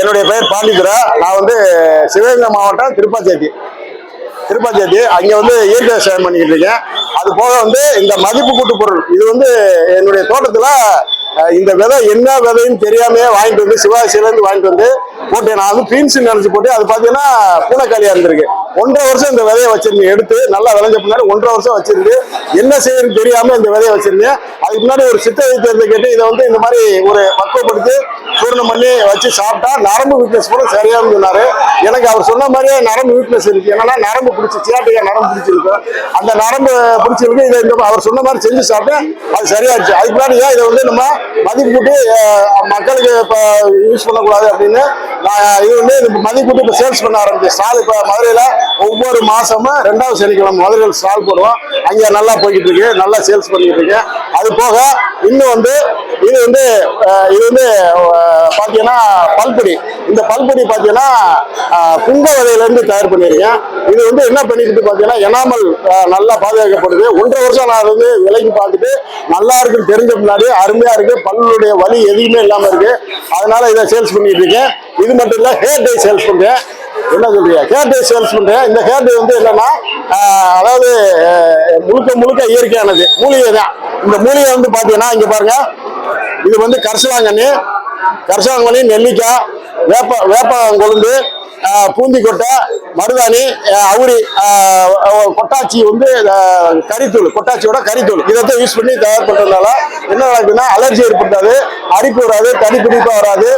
என்னுடைய பெயர் பாண்டித்துறை நான் வந்து சிவகங்கை மாவட்டம் திருப்பாச்சேத்தி திருப்பாச்சேத்தி அங்கே வந்து இயற்கை விவசாயம் பண்ணிக்கிட்டு இருக்கேன். அது போக வந்து இந்த மதிப்பு கூட்டு பொருள். இது வந்து என்னுடைய தோட்டத்தில் இந்த விதை என்ன விதைன்னு தெரியாமையே வாங்கிட்டு வந்து சிவாசியிலேருந்து வாங்கிட்டு வந்து போட்டு நான் வந்து பீன்ஸ் நினைச்சு போட்டு அது பார்த்தீங்கன்னா பூனைக்காளியாக இருந்திருக்கு. ஒன்றரை வருஷம் இந்த விதையை வச்சிருந்தேன். எடுத்து நல்லா விளைஞ்ச பின்னாடி ஒன்றரை வருஷம் வச்சிருந்து என்ன செய்யணும்னு தெரியாமல் இந்த விதையை வச்சிருந்தேன். அதுக்கு முன்னாடி ஒரு சித்த வைத்தியத்தை கேட்டு இதை வந்து இந்த மாதிரி ஒரு பக்குவப்படுத்தி பூர்ணம் பண்ணி வச்சு சாப்பிட்டா நரம்பு வீக்னஸ் கூட சரியானு சொன்னாரு. எனக்கு அவர் சொன்ன மாதிரியே நரம்பு வீக்னஸ் இருக்கு. என்னன்னா நரம்பு பிடிச்சி சியாட்டிக்கா நரம்பு பிடிச்சிருக்கு. அந்த நரம்பு பிடிச்சிருக்கு. இதை இந்த அவர் சொன்ன மாதிரி செஞ்சு சாப்பிட்டேன். அது சரியாச்சு அதுக்கு முன்னாடி ஏன் இதை வந்து நம்ம மதிப்பிட்டு மக்களுக்கு இப்போ யூஸ் பண்ணக்கூடாது அப்படின்னு நான் இது வந்து இந்த இப்போ சேல்ஸ் பண்ண ஆரம்பிச்சேன். ஸ்டால் இப்போ மதுரையில் ஒவ்வொரு மாசமும் ரெண்டாவது சனிக்கிழமை மதுரையில் ஸ்டால் போடுவோம். அங்கே நல்லா போய்கிட்டு இருக்கு. நல்லா சேல்ஸ் பண்ணிக்கிட்டு இருக்கு அது போக இன்னும் வந்து இது வந்து இது வந்து பார்த்தீங்கன்னா பல்பொடி. இந்த பல்பொடி பார்த்தீங்கன்னா அஹ், புங்க தயார் பண்ணியிருக்கேன். இது வந்து என்ன பண்ணிக்கிட்டு பார்த்தீங்கன்னா எனாமல் நல்லா பாதுகாக்கப்படுது. ஒன்றரை வருஷம் நான் வந்து விலைக்கு பார்த்துட்டு நல்லா இருக்குன்னு தெரிஞ்ச முன்னாடி அருமையா இருக்கு. பல்லுடைய வலி எதுவுமே இல்லாம இருக்கு. அதனால இதை சேல்ஸ் பண்ணிட்டு இருக்கேன். இது மட்டும் இல்ல ஹேர் டை சேல்ஸ் பண்றேன். என்ன சொல்றீங்க? ஹேர் டே சேல்ஸ் பண்றேன். இந்த ஹேர் டே வந்து என்னன்னா அதாவது முழுக்க முழுக்க இயற்கையானது. மூலிகை தான் இந்த மூலிகை வந்து பாத்தீங்கன்னா இங்க பாருங்க. இது வந்து கரிசலாங்கண்ணி. கரிசலாங்கண்ணி நெல்லிக்காய் வேப்ப வேப்ப கொழுந்து மருதாணி அவுரி கொட்டாச்சி வந்து கறித்தூள் கொட்டாச்சியோட கறித்தூள் இதை யூஸ் பண்ணி தயார் பண்ணுறதுனால என்ன நடக்குதுன்னா அலர்ஜி ஏற்படுத்தாது அரிப்பு வராது தனி பிடிப்பாக வராது.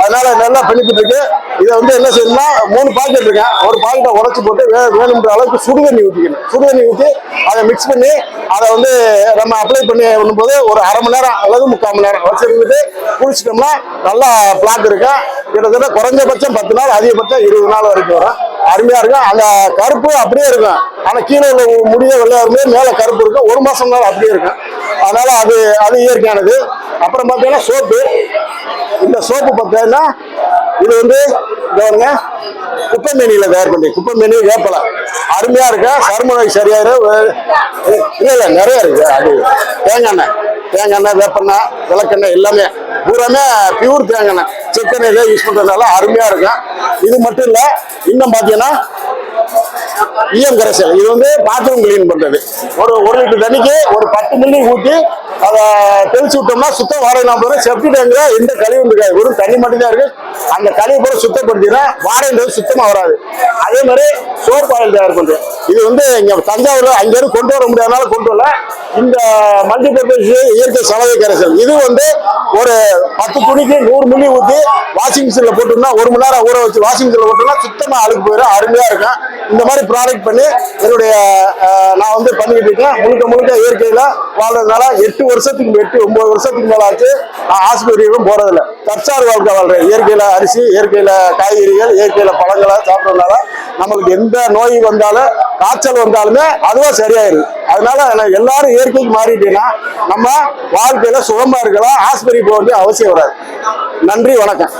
அதனால நல்லா பெனிஃபிட் இருக்கு இதை வந்து என்ன செய்யணும்னா மூணு பாக்கெட் இருக்கேன். ஒரு பாக்கெட்டை உடச்சி போட்டு வே வேணுன்ற அளவுக்கு சுடுதண்ணி ஊற்றிக்கணும் சுடுதண்ணி ஊற்றி அதை மிக்ஸ் பண்ணி அதை வந்து நம்ம அப்ளை பண்ணி பண்ணும்போது ஒரு அரை மணி நேரம் அல்லது முக்கால் மணி நேரம் வச்சிருந்துட்டு குளிச்சிட்டோம்னா நல்லா பிளாக் இருக்கும் கிட்டத்தட்ட குறைஞ்சபட்சம் பத்து நாள் அதிகபட்சம் இருபது நாள் வரைக்கும் வரும். அருமையா இருக்கும். அந்த கருப்பு அப்படியே இருக்கும். ஆனா கீழே உள்ள முடிய வெள்ளையா இருக்கும் மேல கருப்பு இருக்கும். ஒரு மாசம் நாள் அப்படியே இருக்கும். அதனால அது அது இயற்கையானது. அப்புறம் பார்த்தீங்கன்னா சோப்பு. இந்த சோப்பு பார்த்தீங்கன்னா இது வந்து பாருங்க. குப்பை மேனியில தயார் பண்ணி குப்பை மேனி வேப்பலை. அருமையா இருக்கு. சரும நோய் சரியாயிரு இல்ல இல்ல நிறைய இருக்கு. அது தேங்காய் எண்ணெய். தேங்காய் எண்ணெய் வேப்பெண்ணெய் விளக்கெண்ணெய் எல்லாமே. பூராமே பியூர் தேங்காய் எண்ணெய். சிக்கன் இதை யூஸ் பண்றதுனால அருமையா இருக்கும் இது மட்டும் இல்ல இன்னும் பாத்தீங்கன்னா ஈயம் கரைசல். இது வந்து பாத்ரூம் கிளீன் பண்றது. ஒரு ஒரு லிட்டர் தண்ணிக்கு ஒரு பத்து மில்லி ஊற்றி அதை தெளிச்சு விட்டோம்னா சுத்தம் வாடகை நாம் போகிற செப்டி டேங்க்ல எந்த கழிவும் இருக்காது. வெறும் தண்ணி மட்டும்தான் இருக்கு. அந்த கழிவு பூரா சுத்தப்படுத்தினா வாடகைன்றது சுத்தமா வராது. அதே மாதிரி சோர் பாயில் தயார் பண்றோம் இது வந்து இங்க தஞ்சாவூர்ல அங்கிருந்து கொண்டு வர முடியாதனால கொண்டு வரல. இந்த மல்டி பர்பஸ் இயற்கை சலவை கரைசல். இது வந்து ஒரு பத்து துணிக்கு நூறு மில்லி ஊற்றி வாஷிங் மிஷினில் போட்டோம்னா ஒரு மணி நேரம் ஊற வச்சு வாஷிங் மிஷினில் போட்டோம்னா சுத்தமாக அழுக்கு போயிடும் அருமையாக இருக்கும். இந்த மாதிரி ப்ராடக்ட் பண்ணி என்னுடைய நான் வந்து பண்ணிக்கிட்டு இருக்கேன். முழுக்க முழுக்க இயற்கையில் வாழ்றதுனால எட்டு வருஷத்துக்கு எட்டு ஒன்பது வருஷத்துக்கு மேலே ஆச்சு. நான் ஆஸ்பத்திரிக்கும் போகிறதில்ல தற்சார் வாழ்க்கை வாழ்றேன். இயற்கையில் அரிசி இயற்கையில் காய்கறிகள் இயற்கையில் பழங்களை சாப்பிட்றதுனால நம்மளுக்கு எந்த நோய் வந்தாலும் காய்ச்சல் வந்தாலுமே அதுவும் சரியாயிருது அதனால எல்லாரும் இயற்கைக்கு மாறிட்டீங்கன்னா நம்ம வாழ்க்கையில சுகமா இருக்கலாம். ஆஸ்பத்திரி போக வேண்டிய அவசியம் வராது. நன்றி வணக்கம்.